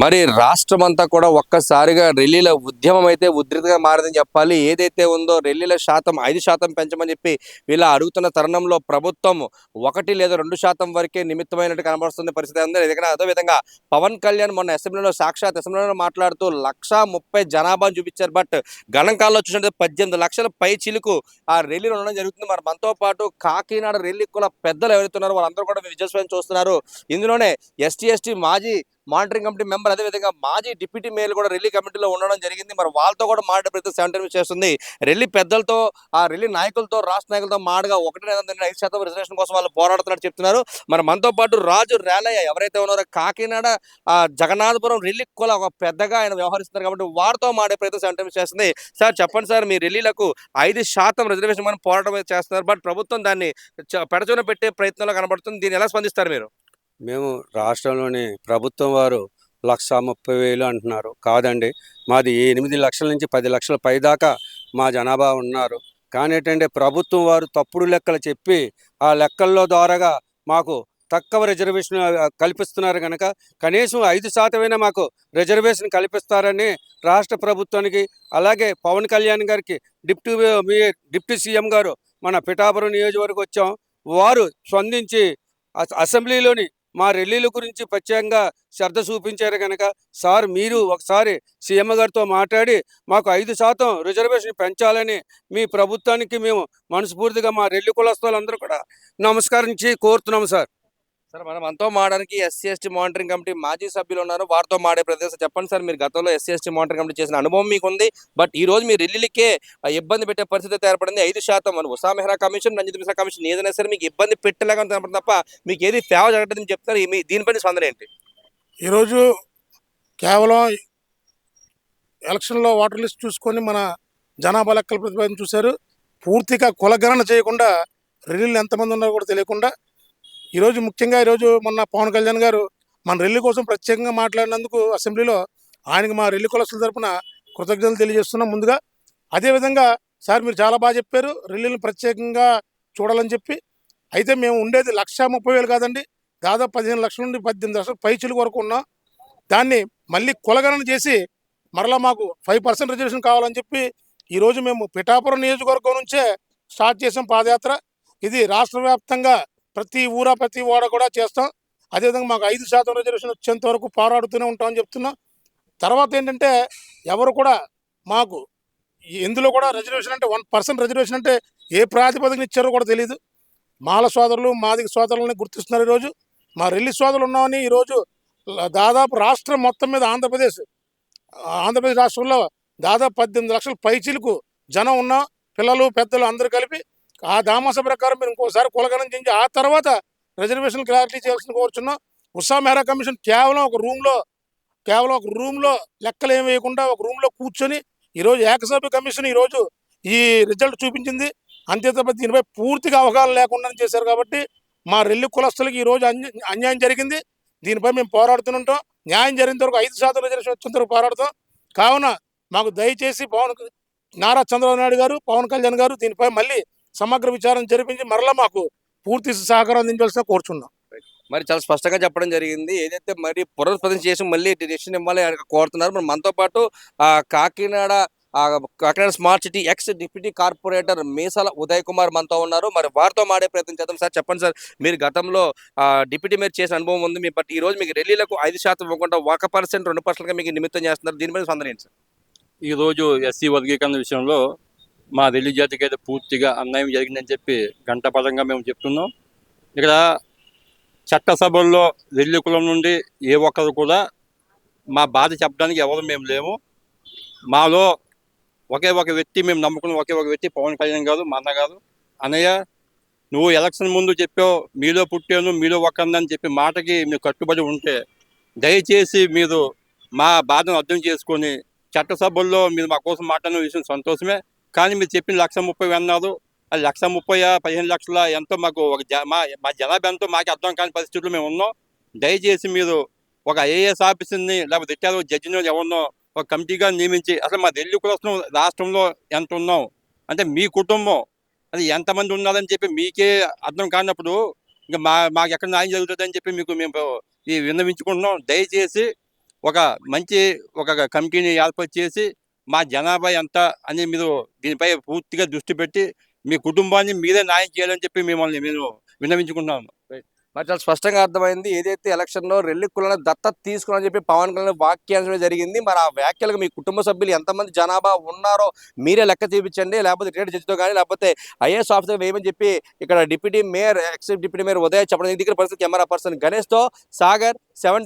మరి రాష్ట్రం అంతా కూడా ఒక్కసారిగా రెల్లీల ఉద్యమం అయితే ఉధృతిగా మారిందని చెప్పాలి. ఏదైతే ఉందో రెల్లీల శాతం ఐదు శాతం పెంచమని చెప్పి వీళ్ళ అడుగుతున్న తరుణంలో ప్రభుత్వం ఒకటి లేదా రెండు శాతం వరకే నిమిత్తమైనట్టు కనబడుతున్న పరిస్థితి ఉంది ఎందుకంటే అదే విధంగా పవన్ కళ్యాణ్ మొన్న అసెంబ్లీలో సాక్షాత్ అసెంబ్లీలో మాట్లాడుతూ లక్ష ముప్పై జనాభాను చూపించారు. బట్ గణాంకాల్లో చూసినట్టు పద్దెనిమిది లక్షల పై చిలుకు ఆ ర్యాలీలో ఉండడం జరుగుతుంది. మరి మనతో పాటు కాకినాడ ర్యాలీ కూడా పెద్దలు ఎవరుతున్నారో వాళ్ళందరూ కూడా విజయస్వామి చూస్తున్నారు. ఇందులోనే ఎస్టీ ఎస్టీ మాజీ మానిటరింగ్ కమిటీ మెంబర్ అదేవిధంగా మాజీ డిప్యూటీ మేయర్ కూడా రెల్లీ కమిటీలో ఉండడం జరిగింది. మరి వాళ్ళతో కూడా మాట్లాడే ప్రయత్నం సెవెంటీ చేస్తుంది. రెల్లీ పెద్దలతో ఆ రెల్లీ నాయకులతో రాష్ట్ర నాయకులతో మాడగా ఒకటి ఐదు శాతం రిజర్వేషన్ కోసం వాళ్ళు పోరాడుతున్నట్టు చెప్తున్నారు. మరి మనతో పాటు రాజు రేలయ్య ఎవరైతే ఉన్నారో కాకినాడ జగన్నాథపురం రెల్లీ కూడా ఒక పెద్దగా ఆయన వ్యవహరిస్తున్నారు కాబట్టి వారితో మాడే ప్రయత్నం సెవెంటీ చేస్తుంది. సార్ చెప్పండి సార్ మీ రెల్లీలకు ఐదు శాతం రిజర్వేషన్ మనం పోరాటం చేస్తున్నారు. బట్ ప్రభుత్వం దాన్ని చ- పెట్టే ప్రయత్నంలో కనబడుతుంది. దీన్ని ఎలా స్పందిస్తారు మీరు? మేము రాష్ట్రంలోని ప్రభుత్వం వారు లక్ష ముప్పై వేలు అంటున్నారు. కాదండి మాది ఎనిమిది లక్షల నుంచి పది లక్షల పైదాకా మా జనాభా ఉన్నారు. కానీ ఏంటంటే ప్రభుత్వం వారు తప్పుడు లెక్కలు చెప్పి ఆ లెక్కల్లో ద్వారాగా మాకు తక్కువ రిజర్వేషన్ కల్పిస్తున్నారు కనుక కనీసం ఐదు శాతమైనా మాకు రిజర్వేషన్ కల్పిస్తారని రాష్ట్ర ప్రభుత్వానికి అలాగే పవన్ కళ్యాణ్ గారికి డిప్టీ మీ డిప్టీ సీఎం గారు మన పిఠాపురం నియోజకవర్గం వచ్చాం. వారు స్పందించి అస- అసెంబ్లీలోని మా రెల్లీల గురించి ప్రత్యేకంగా శ్రద్ధ చూపించారు కనుక సార్ మీరు ఒకసారి సీఎం గారితో మాట్లాడి మాకు ఐదు శాతం రిజర్వేషన్ పెంచాలని మీ ప్రభుత్వానికి మేము మనస్ఫూర్తిగా మా రెల్లి కులస్తులందరూ కూడా నమస్కరించి కోరుతున్నాము సార్. సార్ మనం అంతో మాడడానికి ఎస్సీ ఎస్టీ మానిటరింగ్ కమిటీ మాజీ సభ్యులు ఉన్నారు వారితో మాడే ప్రదేశం. చెప్పండి సార్ మీరు గతంలో ఎస్సీ ఎస్టీ మానిటరింగ్ కమిటీ చేసిన అనుభవం మీకు ఉంది బట్ ఈ రోజు మీ రిల్లీలకే ఆ, ఇబ్బంది పెట్టే పరిస్థితి ఏర్పడింది. ఐదు శాతం మన ఉషా మెహ్రా కమిషన్ రంజిత్ మిశ్రా కమిషన్ ఏదైనా సరే మీకు ఇబ్బంది పెట్టలేక కనపడుతుంది తప్ప మీకు ఏది సేవ జరగదని చెప్తారు. మీ దీనిపైన స్పందన ఏంటి? ఈరోజు కేవలం ఎలక్షన్లో ఓటర్ లిస్ట్ చూసుకొని మన జనాభా లెక్కల ప్రతిపాదన చూశారు. పూర్తిగా కులగణన చేయకుండా రిలీలు ఎంతమంది ఉన్నారో కూడా తెలియకుండా ఈరోజు ముఖ్యంగా ఈరోజు మొన్న పవన్ కళ్యాణ్ గారు మన రెల్లి కోసం ప్రత్యేకంగా మాట్లాడినందుకు అసెంబ్లీలో ఆయనకి మా రెల్లి కులస్తుల తరపున కృతజ్ఞతలు తెలియజేస్తున్నాం ముందుగా. అదేవిధంగా సార్ మీరు చాలా బాగా చెప్పారు రెల్లిని ప్రత్యేకంగా చూడాలని చెప్పి. అయితే మేము ఉండేది లక్ష ముప్పై వేలు కాదండి దాదాపు పదిహేను లక్షల నుండి పద్దెనిమిది లక్షల పైచులు వరకు ఉన్నాం. దాన్ని మళ్ళీ కులగణన చేసి మరలా మాకు ఫైవ్ పర్సెంట్ రిజర్వేషన్ కావాలని చెప్పి ఈరోజు మేము పిఠాపురం నియోజకవర్గం నుంచే స్టార్ట్ చేసాం పాదయాత్ర. ఇది రాష్ట్ర వ్యాప్తంగా ప్రతి ఊర ప్రతి ఓడ కూడా చేస్తాం. అదేవిధంగా మాకు ఐదు శాతం రిజర్వేషన్ వచ్చేంత వరకు పోరాడుతూనే ఉంటామని చెప్తున్నాం. తర్వాత ఏంటంటే ఎవరు కూడా మాకు ఎందులో కూడా రిజర్వేషన్ అంటే వన్ పర్సెంట్ రిజర్వేషన్ అంటే ఏ ప్రాతిపదికన ఇచ్చారో కూడా తెలియదు మాల సోదరులు మాదిక సోదరులని గుర్తిస్తున్నారు ఈరోజు. మా రెల్లి సోదరులు ఉన్నామని ఈరోజు దాదాపు రాష్ట్రం మొత్తం మీద ఆంధ్రప్రదేశ్ ఆంధ్రప్రదేశ్ రాష్ట్రంలో దాదాపు పద్దెనిమిది లక్షల పైచీలకు జనం ఉన్నాం పిల్లలు పెద్దలు అందరూ కలిపి ఆ దామాస ప్రకారం మీరు ఇంకోసారి కులగణం చేయించి ఆ తర్వాత రిజర్వేషన్ క్లారిటీ చేయాల్సిన కోరుచున్నాం. ఉషా మేరా కమిషన్ కేవలం ఒక రూమ్లో కేవలం ఒక రూమ్లో లెక్కలు ఏమి వేయకుండా ఒక రూమ్లో కూర్చొని ఈరోజు ఏకసభ్య కమిషన్ ఈరోజు ఈ రిజల్ట్ చూపించింది. అంతే తప్ప దీనిపై పూర్తిగా అవగాహన లేకుండా చేశారు కాబట్టి మా రెల్లి కులస్తులకి ఈరోజు అన్య అన్యాయం జరిగింది. దీనిపై మేము పోరాడుతుంటాం న్యాయం జరిగిన వరకు ఐదు శాతం రిజర్వేషన్ వచ్చిన వరకు పోరాడతాం. కావున మాకు దయచేసి పవన్ నారా చంద్రబాబు నాయుడు గారు పవన్ కళ్యాణ్ గారు దీనిపై మళ్ళీ సమగ్ర విచారణ జరిపించి మరలా మాకు పూర్తి సహకారం అందించాల్సిన కోరుచున్నాం. మరి చాలా స్పష్టంగా చెప్పడం జరిగింది. ఏదైతే మరి పునరుత్పత్తి చేసి మళ్ళీ డెసిషన్ ఇవ్వాలి కోరుతున్నారు మరి మనతో పాటు ఆ Kakinada Kakinada smart city ex deputy corporator Meesala Uday Kumar మనతో ఉన్నారు. మరి వారితో మాడే ప్రయత్నం చేద్దాం సార్. చెప్పండి సార్ మీరు గతంలో ఆ, డిప్యూటీ మేయర్ చేసిన అనుభవం ఉంది. మీ బట్ ఈ రోజు మీకు ఢిల్లీలకు ఐదు శాతం ఇవ్వకుండా ఒక పర్సెంట్ రెండు పర్సెంట్గా మీకు నిమిత్తం చేస్తున్నారు. దీనిపై స్పందన ఏంటి సార్? ఈరోజు ఎస్సీ వర్గీకరణ విషయంలో మా రెల్లి జాతికి అయితే పూర్తిగా అన్యాయం జరిగిందని చెప్పి గంటపరంగా మేము చెప్తున్నాం. ఇక్కడ చట్టసభల్లో రెల్లి కులం నుండి ఏ ఒక్కరు కూడా మా బాధ చెప్పడానికి ఎవరు మేము లేము. మాలో ఒకే ఒక వ్యక్తి మేము నమ్ముకున్న ఒకే ఒక వ్యక్తి పవన్ కళ్యాణ్ గారు మా అన్నగారు అన్నయ్య నువ్వు ఎలక్షన్ ముందు చెప్పావు మీలో పుట్టాను మీలో ఒక్కరిని చెప్పి మాటకి మీరు కట్టుబడి ఉంటే దయచేసి మీరు మా బాధను అర్థం చేసుకొని చట్టసభల్లో మీరు మా కోసం మాట్లాడిన విషయం సంతోషమే. కానీ మీరు చెప్పిన లక్ష ముప్పై అన్నారు. అది లక్ష ముప్పై పదిహేను లక్షల ఎంతో మాకు ఒక జ- మా మా జనాభా ఎంతో మాకు అర్థం కాని పరిస్థితులు మేము ఉన్నాం. దయచేసి మీరు ఒక ఐఏఎస్ ఆఫీసర్ని లేకపోతే రిటైర్ జడ్జిని ఎవరినో ఒక కమిటీగా నియమించి అసలు మా ఢిల్లీ కోసం రాష్ట్రంలో ఎంత ఉన్నాం? అంటే మీ కుటుంబం అది ఎంతమంది ఉన్నారని చెప్పి మీకే అర్థం కానప్పుడు ఇంకా మా మాకు ఎక్కడ న్యాయం జరుగుతుందని చెప్పి మీకు మేము ఈ విన్నవించుకుంటున్నాం. దయచేసి ఒక మంచి ఒక కమిటీని ఏర్పాటు చేసి మా జనాభా ఎంత అని మీరు దీనిపై పూర్తిగా దృష్టి పెట్టి మీ కుటుంబాన్ని మీరే న్యాయం చేయాలని చెప్పి మిమ్మల్ని నేను విన్నవించుకుంటున్నాను. మరి చాలా స్పష్టంగా అర్థమైంది. ఏదైతే ఎలక్షన్లో రెల్లి కులాలను దత్తత తీసుకుని చెప్పి పవన్ కళ్యాణ్ వ్యాఖ్యానించడం జరిగింది. మరి ఆ వ్యాఖ్యలకు మీ కుటుంబ సభ్యులు ఎంతమంది జనాభా ఉన్నారో మీరే లెక్క చూపించండి. లేకపోతే రిటైర్డ్ జడ్జితో కానీ లేకపోతే ఐఏఎస్ ఆఫీసర్ వేయమని చెప్పి ఇక్కడ deputy mayor ex deputy mayor Uday చెప్పడం. దగ్గర పరిస్థితి. కెమెరా పర్సన్ గణేష్తో సాగర్ సెవెన్